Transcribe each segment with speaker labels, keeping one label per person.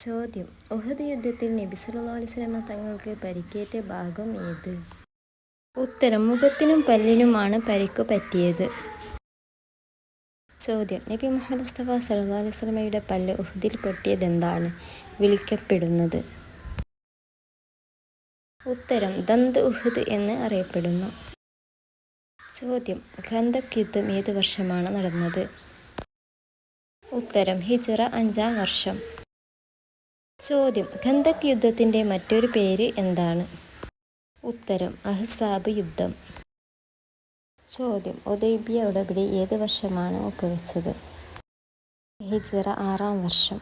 Speaker 1: ചോദ്യം ഉഹദ് യുദ്ധത്തിൽ നബി സല്ലല്ലാഹു അലൈഹി വസല്ലമ തങ്ങൾക്ക് പരിക്കേറ്റ ഭാഗം ഏത്? ഉത്തരം മുഖത്തിനും പല്ലിനുമാണ് പരിക്ക് പറ്റിയത്. ചോദ്യം നബി മുഹമ്മദ് മുസ്തഫ സല്ലല്ലാഹു അലൈഹി വസല്ലമയുടെ പല്ല് ഉഹദിൽ പൊട്ടിയതെന്താണ് വിളിക്കപ്പെടുന്നത്? ഉത്തരം ദന്ത് ഉഹദ് എന്ന് അറിയപ്പെടുന്നു. ചോദ്യം ഗന്ധക് യുദ്ധം ഏത് വർഷമാണ് നടന്നത്? ഉത്തരം ഹിജറ അഞ്ചാം വർഷം. ചോദ്യം ഖന്തക് യുദ്ധത്തിന്റെ മറ്റൊരു പേര് എന്താണ്? ഉത്തരം അഹ്സാബ് യുദ്ധം. ചോദ്യം ഒദൈബിയ ഉടപടി ഏത് വർഷമാണ് ഒപ്പുവെച്ചത്? ഹിജറ ആറാം വർഷം.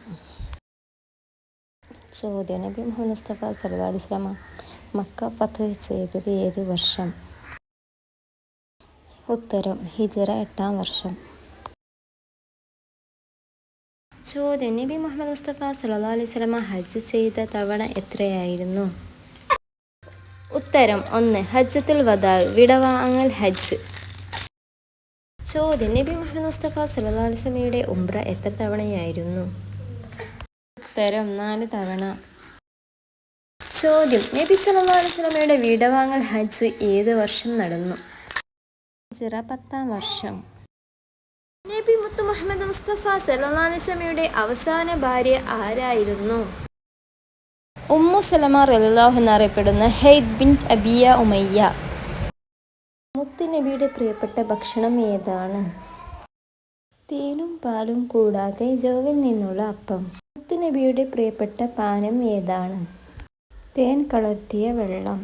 Speaker 1: ചോദ്യം നബി മുഹമ്മദ് മുസ്തഫ അലൈഹി വസല്ലമ മക്ക ഫത്ത് ചെയ്തത് ഏത് വർഷം? ഉത്തരം ഹിജറ എട്ടാം വർഷം. ചോദ്യം നബി മുഹമ്മദ് മുസ്തഫ സുല്ലാ അലൈഹി വസല്ലമ ഹജ്ജ് ചെയ്ത തവണ എത്രയായിരുന്നു? ഉത്തരം ഒന്ന് ഹജ്ജത്തുൽ വദാ വിടവാങ്ങൽ ഹജ്ജ്. ചോദ്യം നബി മുഹമ്മദ് മുസ്തഫ സുല്ലാ അലൈഹി വസല്ലമയുടെ ഉംറ എത്ര തവണയായിരുന്നു? ഉത്തരം നാല് തവണ. ചോദ്യം നബി സല്ലല്ലാഹു അലൈഹി വസല്ലമയുടെ വിടവാങ്ങൽ ഹജ്ജ് ഏത് വർഷം നടന്നു? ചിറ പത്താം വർഷം. നബി മുത്തു മുഹമ്മദ് മുസ്തഫ വസല്ലമയുടെ അവസാന ഭാര്യ ആരായിരുന്നു? ഉമ്മു സലമ റളിയല്ലാഹു എന്നറിയപ്പെടുന്ന ഹെയ്ദ് ബിൻ അബിയ ഉമയ്യ. മുത്ത് നബിയുടെ പ്രിയപ്പെട്ട ഭക്ഷണം ഏതാണ്? തേനും പാലും കൂടാതെ ജോവിൽ നിന്നുള്ള അപ്പം. മുത്ത് നബിയുടെ പ്രിയപ്പെട്ട പാനം ഏതാണ്? തേൻ കളർത്തിയ വെള്ളം.